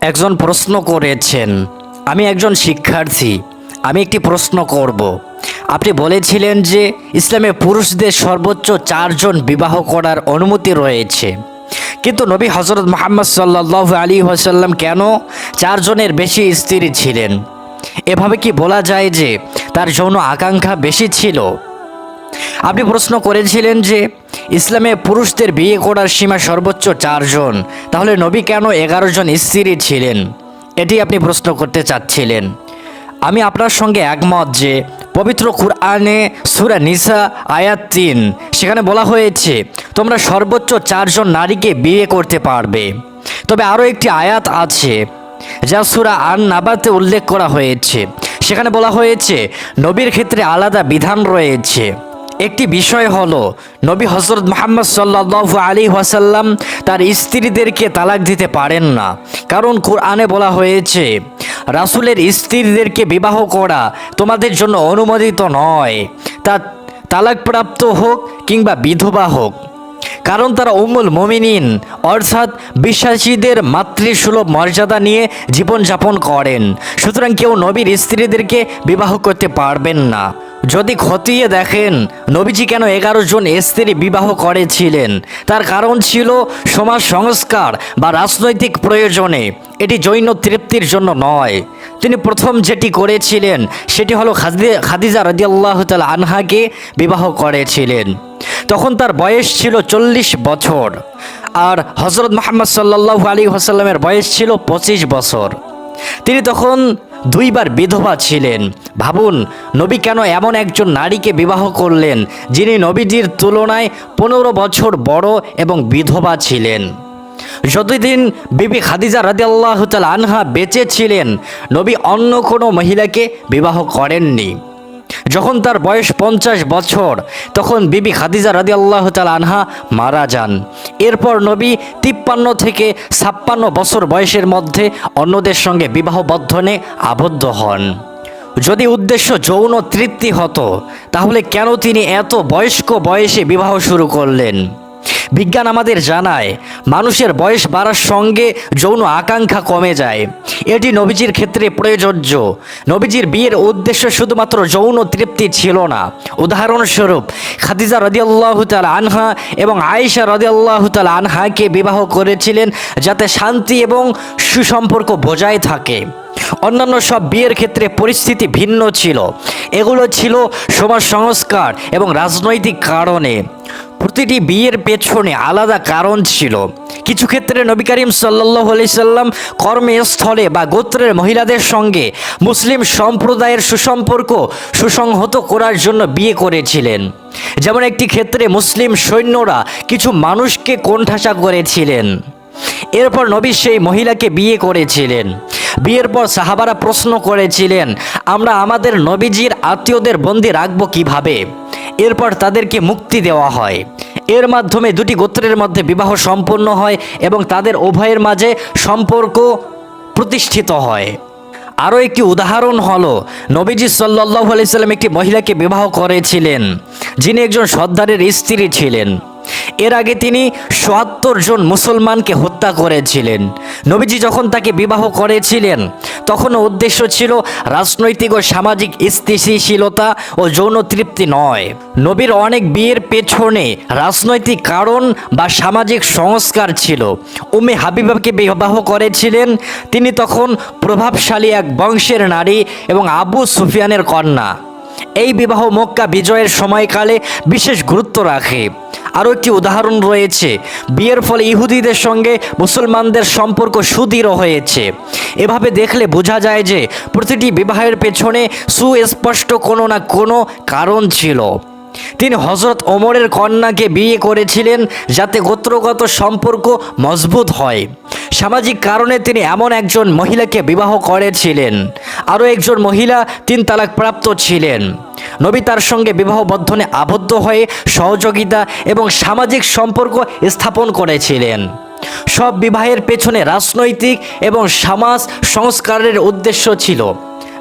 একজন প্রশ্ন করেছেন। আমি একজন শিক্ষার্থী, আমি একটি প্রশ্ন করব। আপনি বলেছিলেন যে ইসলামে পুরুষদের সর্বোচ্চ চারজন বিবাহ করার অনুমতি রয়েছে। কিন্তু নবী হজরত মোহাম্মদ সাল্লাহ আলী ওয়াসাল্লাম কেন চারজনের বেশি স্ত্রী ছিলেন? এভাবে কি বলা যায় যে তার যৌন আকাঙ্ক্ষা বেশি ছিল? আপনি প্রশ্ন করেছিলেন যে ইসলামে পুরুষদের বিয়ে করার সীমা সর্বোচ্চ চারজন। তাহলে নবী কেন এগারো জন স্ত্রী ছিলেন? এটি আপনি প্রশ্ন করতে চাচ্ছিলেন। আমি আপনার সঙ্গে একমত যে পবিত্র কুরআনে সুরা নিসা আয়াত তিন, সেখানে বলা হয়েছে, তোমরা সর্বোচ্চ চারজন নারীকে বিয়ে করতে পারবে। তবে আরও একটি আয়াত আছে, যা সুরা আন নাবাতে উল্লেখ করা হয়েছে। সেখানে বলা হয়েছে, নবীর ক্ষেত্রে আলাদা বিধান রয়েছে। একটি বিষয় হলো, নবী হজরত মোহাম্মদ সাল্লাহ আলী ওয়াসাল্লাম তার স্ত্রীদেরকে তালাক দিতে পারেন না। কারণ কোরআনে বলা হয়েছে, রাসূলের স্ত্রীদেরকে বিবাহ করা তোমাদের জন্য অনুমোদিত নয়। তা তালাকপ্রাপ্ত হোক কিংবা বিধবা হোক। কারণ তারা উমুল মমিনিন, অর্থাৎ বিশ্বাসীদের মাতৃসুলভ মর্যাদা নিয়ে জীবনযাপন করেন। সুতরাং কেউ নবীর স্ত্রীদেরকে বিবাহ করতে পারবেন না। যদি খতিয়ে দেখেন, নবীজি কেন এগারো জন স্ত্রী বিবাহ করেছিলেন? তার কারণ ছিল সমাজ সংস্কার বা রাজনৈতিক প্রয়োজনে। এটি জৈন তৃপ্তির জন্য নয়। তিনি প্রথম যেটি করেছিলেন, সেটি হলো খাদি- খাদিজা রদিয়াল্লাহ তাল আনহাকে বিবাহ করেছিলেন। তখন তার বয়স ছিল চল্লিশ বছর আর হজরত মোহাম্মদ সাল্লাহ আলী হাসাল্লামের বয়স ছিল পঁচিশ বছর। তিনি তখন দুইবার বিধবা ছিলেন। ভাবুন, নবী কেন এমন একজন নারীকে বিবাহ করলেন, যিনি নবীজির তুলনায় পনেরো বছর বড় এবং বিধবা ছিলেন। যতদিন বিবি খাদিজা রাদি আল্লাহ আনহা বেঁচে ছিলেন, নবী অন্য কোনো মহিলাকে বিবাহ করেননি। যখন তার বয়স পঞ্চাশ বছর, তখন বিবি খাদিজা রাদি আল্লাহ আনহা মারা যান। এরপর নবী তিপ্পান্ন থেকে ছাপ্পান্ন বছর বয়সের মধ্যে অন্যদের সঙ্গে বিবাহ বন্ধনে আবদ্ধ হন। যদি উদ্দেশ্য যৌন তৃপ্তি হতো, তাহলে কেন তিনি এত বয়স্ক বয়সে বিবাহ শুরু করলেন? বিজ্ঞান আমাদের জানায়, মানুষের বয়স বাড়ার সঙ্গে যৌন আকাঙ্ক্ষা কমে যায়। এটি নবীজির ক্ষেত্রে প্রয়োজ্য নবীজির বিয়ের উদ্দেশ্য শুধুমাত্র যৌন তৃপ্তি ছিল না। উদাহরণস্বরূপ, খাদিজা রদিয়াল্লাহ তাল আনহা এবং আয়েশা রদিয়াল্লাহ তাল আনহাকে বিবাহ করেছিলেন যাতে শান্তি এবং সুসম্পর্ক বজায় থাকে। অন্যান্য সব বিয়ের ক্ষেত্রে পরিস্থিতি ভিন্ন ছিল। এগুলো ছিল সমাজ সংস্কার এবং রাজনৈতিক কারণে। প্রতিটি বিয়ের পেছনে আলাদা কারণ ছিল। কিছু ক্ষেত্রে নবী করিম সাল্লাহ সাল্লাম কর্মস্থলে বা গোত্রের মহিলাদের সঙ্গে মুসলিম সম্প্রদায়ের সুসম্পর্ক সুসংহত করার জন্য বিয়ে করেছিলেন। যেমন একটি ক্ষেত্রে মুসলিম সৈন্যরা কিছু মানুষকে কোণঠাসা করেছিলেন। এরপর নবী সেই মহিলাকে বিয়ে করেছিলেন। বিয়ের পর সাহাবারা প্রশ্ন করেছিলেন, আমরা আমাদের নবীজির আত্মীয়দের বন্দি রাখব কীভাবে? এরপর তাদেরকে মুক্তি দেওয়া হয়। এর মাধ্যমে দুটি গোত্রের মধ্যে বিবাহ সম্পন্ন হয় এবং তাদের উভয়ের মাঝে সম্পর্ক প্রতিষ্ঠিত হয়। আরও একটি উদাহরণ হলো, নবীজি সাল্লাহ আলাইসাল্লাম একটি মহিলাকে বিবাহ করেছিলেন, যিনি একজন সর্দারের স্ত্রী ছিলেন। এর আগে তিনি সোয়াত্তর জন মুসলমানকে হত্যা করেছিলেন। নবীজি যখন তাকে বিবাহ করেছিলেন তখন উদ্দেশ্য ছিল রাজনৈতিক ও সামাজিক স্থিতিশীলতা ও যৌন তৃপ্তি নয়। নবীর অনেক বিয়ের পেছনে রাজনৈতিক কারণ বা সামাজিক সংস্কার ছিল। উমে হাবিবাকে বিবাহ করেছিলেন, তিনি তখন প্রভাবশালী এক বংশের নারী এবং আবু সুফিয়ানের কন্যা। এই বিবাহ মক্কা বিজয়ের সময়কালে বিশেষ গুরুত্ব রাখে। আরও একটি উদাহরণ রয়েছে। বিয়ের ফলে ইহুদিদের সঙ্গে মুসলমানদের সম্পর্ক সুদৃঢ় হয়েছে। এভাবে দেখলে বোঝা যায় যে প্রতিটি বিবাহের পেছনে সুস্পষ্ট কোনো না কোনো কারণ ছিল। তিনি হজরত ওমরের কন্যাকে বিয়ে করেছিলেন যাতে গোত্রগত সম্পর্ক মজবুত হয়। সামাজিক কারণে তিনি এমন একজন মহিলাকে বিবাহ করেছিলেন। আরও একজন মহিলা তিন তালাক প্রাপ্ত ছিলেন। নবী তার সঙ্গে বিবাহ বন্ধনে আবদ্ধ হয়ে সহযোগিতা এবং সামাজিক সম্পর্ক স্থাপন করেছিলেন। সব বিবাহের পেছনে রাজনৈতিক এবং সমাজ সংস্কারের উদ্দেশ্য ছিল।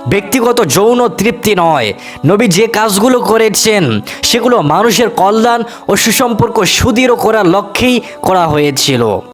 ব্যক্তিগত যৌন তৃপ্তি নয়। নবী যে কাজগুলো করেছেন, সেগুলো মানুষের কল্যাণ ও সুসম্পর্ক সুদৃঢ় করার লক্ষ্যেই করা হয়েছিল।